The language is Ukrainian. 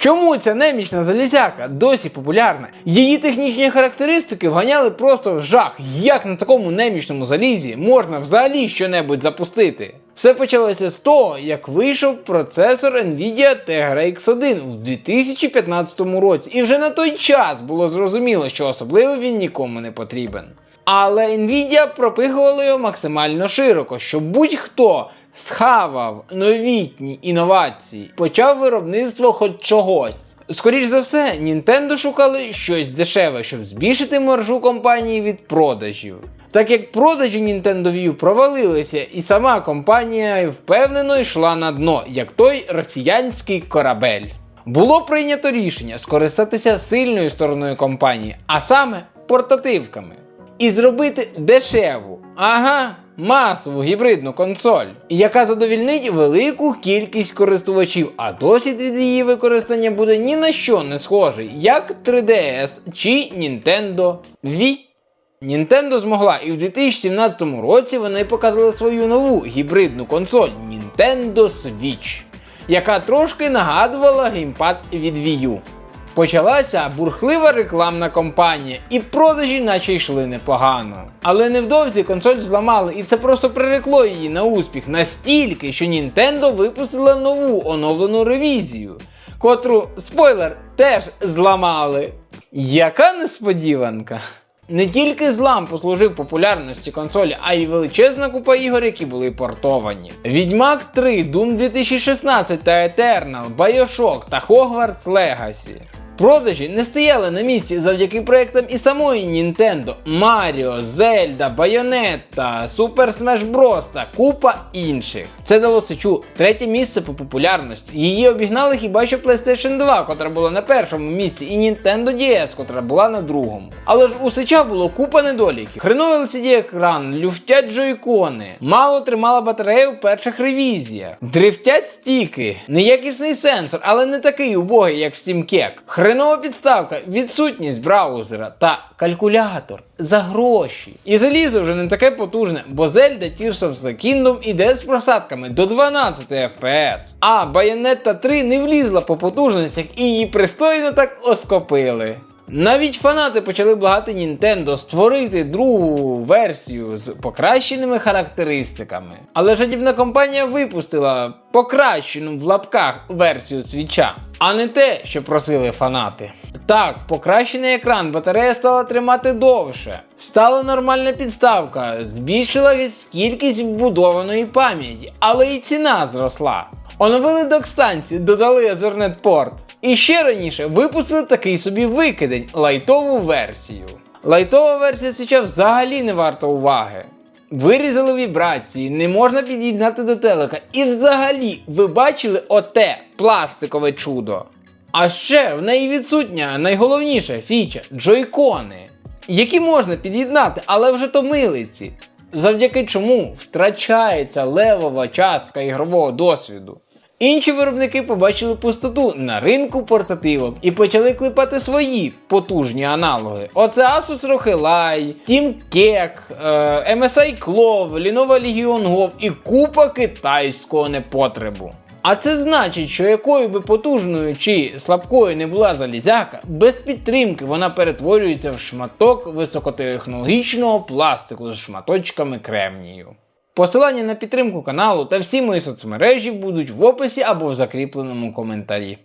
Чому ця немічна залізяка досі популярна? Її технічні характеристики вганяли просто в жах. Як на такому немічному залізі можна взагалі щонебудь запустити? Все почалося з того, як вийшов процесор Nvidia Tegra X1 в 2015 році, і вже на той час було зрозуміло, що особливо він нікому не потрібен. Але Nvidia пропихувала його максимально широко, щоб будь-хто схавав новітні інновації, почав виробництво хоч чогось. Скоріш за все, Nintendo шукали щось дешеве, щоб збільшити маржу компанії від продажів. Так як продажі Nintendo Wii провалилися, і сама компанія впевнено йшла на дно, як той росіянський корабель. Було прийнято рішення скористатися сильною стороною компанії, а саме портативками і зробити дешеву, ага, масову гібридну консоль, яка задовільнить велику кількість користувачів, а досвід від її використання буде ні на що не схожий, як 3DS чи Nintendo Wii. Nintendo змогла і в 2017 році вони показали свою нову гібридну консоль Nintendo Switch, яка трошки нагадувала геймпад від Wii U. Почалася бурхлива рекламна кампанія, і продажі наче йшли непогано. Але невдовзі консоль зламали, і це просто прирекло її на успіх настільки, що Nintendo випустила нову оновлену ревізію, котру, спойлер, теж зламали. Яка несподіванка! Не тільки злам послужив популярності консолі, а й величезна купа ігор, які були портовані. Відьмак 3, Doom 2016 та Eternal, Bioshock та Hogwarts Legacy. Продажі не стояли на місці завдяки проектам і самої Nintendo, Mario, Zelda, Bayonetta, Super Smash Bros. та купа інших. Це дало Сичу третє місце по популярності. Її обігнали хіба що PlayStation 2, котра була на першому місці, і Nintendo DS, котра була на другому. Але ж у Сича було купа недоліків. Хреновий LCD екран, люфтять джойкони, мало тримала батарея в перших ревізіях, дрифтять стіки, неякісний сенсор, але не такий убогий, як в SteamCake. Хренова підставка, відсутність браузера та калькулятор за гроші. І залізо вже не таке потужне, бо Zelda Tears of the Kingdom іде з просадками до 12 FPS. А Bayonetta 3 не влізла по потужностях і її пристойно так оскопили. Навіть фанати почали благати Nintendo створити другу версію з покращеними характеристиками. Але жадібна компанія випустила покращену в лапках версію свіча, а не те, що просили фанати. Так, покращений екран, батарея стала тримати довше. Стала нормальна підставка, збільшилась кількість вбудованої пам'яті, але і ціна зросла. Оновили док-станцію, додали Ethernet порт. І ще раніше випустили такий собі викидень лайтову версію. Лайтова версія свіча взагалі не варта уваги. Вирізали вібрації, не можна під'єднати до телека. І взагалі, ви бачили оте пластикове чудо. А ще в неї відсутня найголовніша фіча джойкони, які можна під'єднати, але вже то милиці. Завдяки чому втрачається левова частка ігрового досвіду. Інші виробники побачили пустоту на ринку портативок і почали клепати свої потужні аналоги. Оце Asus ROG Ally, Team Keck, е, MSI Clove, Lenovo Legion Go і купа китайського непотребу. А це значить, що якою би потужною чи слабкою не була залізяка, без підтримки вона перетворюється в шматок високотехнологічного пластику з шматочками кремнію. Посилання на підтримку каналу та всі мої соцмережі будуть в описі або в закріпленому коментарі.